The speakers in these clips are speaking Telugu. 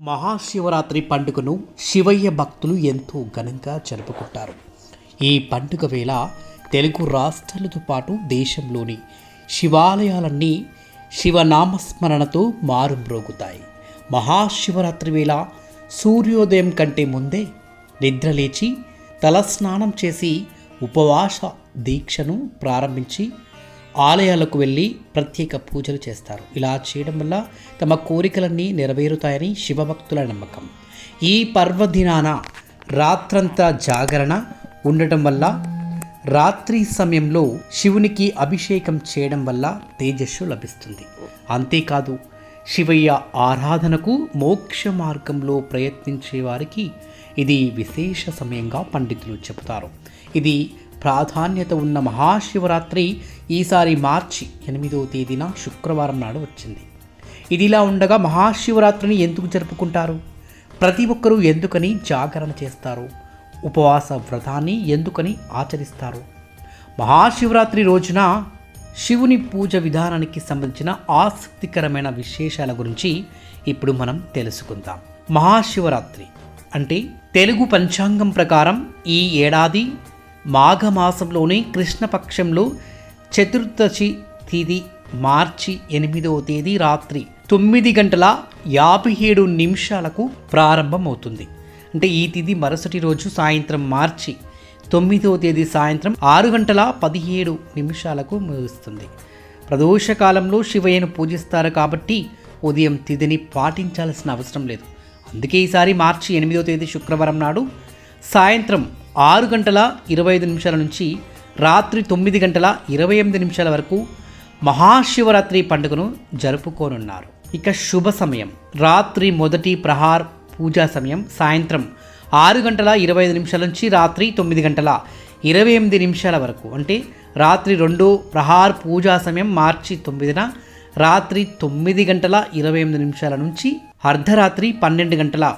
మహాశివరాత్రి పండుగను శివయ్య భక్తులు ఎంతో ఘనంగా జరుపుకుంటారు. ఈ పండుగ వేళ తెలుగు రాష్ట్రాలతో పాటు దేశంలోని శివాలయాలన్నీ శివనామస్మరణతో మారుమ్రోగుతాయి. మహాశివరాత్రి వేళ సూర్యోదయం కంటే ముందే నిద్రలేచి తలస్నానం చేసి ఉపవాస దీక్షను ప్రారంభించి ఆలయాలకు వెళ్ళి ప్రత్యేక పూజలు చేస్తారు. ఇలా చేయడం వల్ల తమ కోరికలన్నీ నెరవేరుతాయని శివభక్తుల నమ్మకం. ఈ పర్వదినాన రాత్రంతా జాగరణ ఉండటం వల్ల రాత్రి సమయంలో శివునికి అభిషేకం చేయడం వల్ల తేజస్సు లభిస్తుంది. అంతేకాదు శివయ్య ఆరాధనకు మోక్ష మార్గంలో ప్రయత్నించే వారికి ఇది విశేష సమయంగా పండితులు చెబుతారు. ఇది ప్రాధాన్యత ఉన్న మహాశివరాత్రి ఈసారి మార్చి ఎనిమిదవ తేదీన శుక్రవారం నాడు వచ్చింది. ఇదిలా ఉండగా మహాశివరాత్రిని ఎందుకు జరుపుకుంటారు? ప్రతి ఒక్కరూ ఎందుకని జాగరణ చేస్తారు? ఉపవాస వ్రతాన్ని ఎందుకని ఆచరిస్తారు? మహాశివరాత్రి రోజున శివుని పూజ విధానానికి సంబంధించిన ఆసక్తికరమైన విశేషాల గురించి ఇప్పుడు మనం తెలుసుకుందాం. మహాశివరాత్రి అంటే తెలుగు పంచాంగం ప్రకారం ఈ ఏడాది మాఘమాసంలోని కృష్ణపక్షంలో చతుర్దశి తేదీ మార్చి ఎనిమిదవ తేదీ రాత్రి తొమ్మిది గంటల యాభై ఏడు నిమిషాలకు ప్రారంభమవుతుంది. అంటే ఈ తిథి మరుసటి రోజు సాయంత్రం మార్చి తొమ్మిదవ తేదీ సాయంత్రం ఆరు గంటల పదిహేడు నిమిషాలకు ముగుస్తుంది. ప్రదోషకాలంలో శివయ్యను పూజిస్తారు కాబట్టి ఉదయం తిథిని పాటించాల్సిన అవసరం లేదు. అందుకే ఈసారి మార్చి ఎనిమిదవ తేదీ శుక్రవారం నాడు సాయంత్రం ఆరు గంటల ఇరవై ఐదు నిమిషాల నుంచి రాత్రి తొమ్మిది గంటల ఇరవై ఎనిమిది నిమిషాల వరకు మహాశివరాత్రి పండుగను జరుపుకోనున్నారు. ఇక శుభ సమయం. రాత్రి మొదటి ప్రహార్ పూజా సమయం. సాయంత్రం ఆరు గంటల ఇరవై ఐదు నిమిషాల నుంచి రాత్రి తొమ్మిది గంటల ఇరవై ఎనిమిది నిమిషాల వరకు. అంటే రాత్రి రెండు ప్రహార్ పూజా సమయం మార్చి తొమ్మిదిన రాత్రి తొమ్మిది గంటల ఇరవై ఎనిమిది నిమిషాల నుంచి అర్ధరాత్రి పన్నెండు గంటల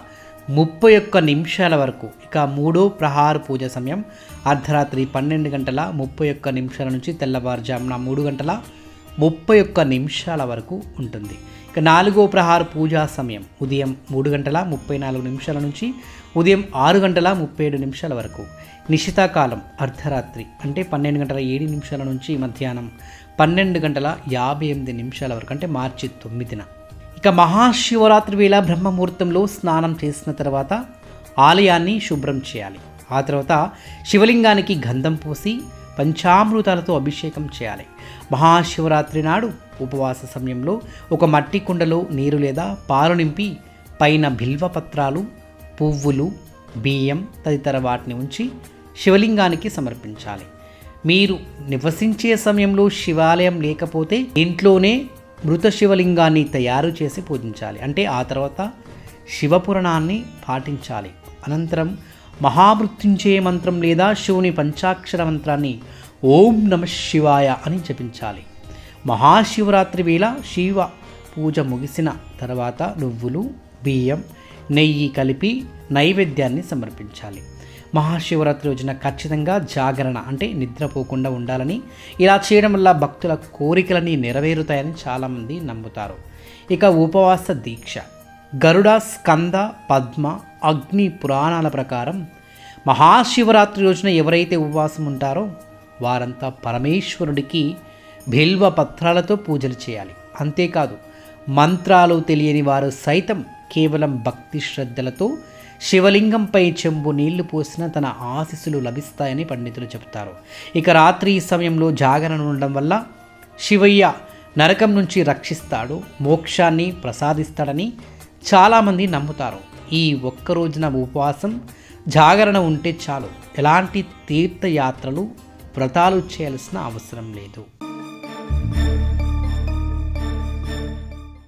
ముప్పై ఒక్క నిమిషాల వరకు ఇక మూడో ప్రహార పూజ సమయం అర్ధరాత్రి పన్నెండు గంటల ముప్పై ఒక్క నిమిషాల నుంచి తెల్లవారుజామున మూడు గంటల ముప్పై ఒక్క నిమిషాల వరకు ఉంటుంది. ఇక నాలుగో ప్రహార పూజా సమయం ఉదయం మూడు గంటల ముప్పై నాలుగు నిమిషాల నుంచి ఉదయం ఆరు గంటల ముప్పై ఏడు నిమిషాల వరకు. నిశితాకాలం అర్ధరాత్రి అంటే పన్నెండు గంటల ఏడు నిమిషాల నుంచి మధ్యాహ్నం పన్నెండు గంటల యాభై ఎనిమిది నిమిషాల వరకు అంటే మార్చి తొమ్మిదిన. ఇక మహాశివరాత్రి వేళ బ్రహ్మముహూర్తంలో స్నానం చేసిన తర్వాత ఆలయాన్ని శుభ్రం చేయాలి. ఆ తర్వాత శివలింగానికి గంధం పోసి పంచామృతాలతో అభిషేకం చేయాలి. మహాశివరాత్రి నాడు ఉపవాస సమయంలో ఒక మట్టి కుండలో నీరు లేదా పాలు నింపి పైన బిల్వపత్రాలు పువ్వులు బియ్యం తదితర వాటిని ఉంచి శివలింగానికి సమర్పించాలి. మీరు నివసించే సమయంలో శివాలయం లేకపోతే ఇంట్లోనే మృత శివలింగాన్ని తయారు చేసి పూజించాలి. అంటే ఆ తర్వాత శివపురాణాన్ని పాటించాలి. అనంతరం మహామృత్యుంజయ మంత్రం లేదా శివుని పంచాక్షర మంత్రాన్ని ఓం నమ శివాయ అని జపించాలి. మహాశివరాత్రి వేళ శివ పూజ ముగిసిన తర్వాత నువ్వులు బియ్యం నెయ్యి కలిపి నైవేద్యాన్ని సమర్పించాలి. మహాశివరాత్రి రోజున ఖచ్చితంగా జాగరణ అంటే నిద్రపోకుండా ఉండాలని ఇలా చేయడం వల్ల భక్తుల కోరికలని నెరవేరుతాయని చాలామంది నమ్ముతారు. ఇక ఉపవాస దీక్ష. గరుడ స్కంద పద్మ అగ్ని పురాణాల ప్రకారం మహాశివరాత్రి రోజున ఎవరైతే ఉపవాసం ఉంటారో వారంతా పరమేశ్వరుడికి బిల్వ పత్రాలతో పూజలు చేయాలి. అంతేకాదు మంత్రాలు తెలియని వారు సైతం కేవలం భక్తి శ్రద్ధలతో శివలింగంపై చెంబు నీళ్ళు పోసిన తన ఆశీస్సులు లభిస్తాయని పండితులు చెబుతారు. ఇక రాత్రి సమయంలో జాగరణ ఉండడం వల్ల శివయ్య నరకం నుంచి రక్షిస్తాడు మోక్షాన్ని ప్రసాదిస్తాడని చాలామంది నమ్ముతారు. ఈ ఒక్క రోజున ఉపవాసం జాగరణ ఉంటే చాలు. ఎలాంటి తీర్థయాత్రలు వ్రతాలు చేయాల్సిన అవసరం లేదు.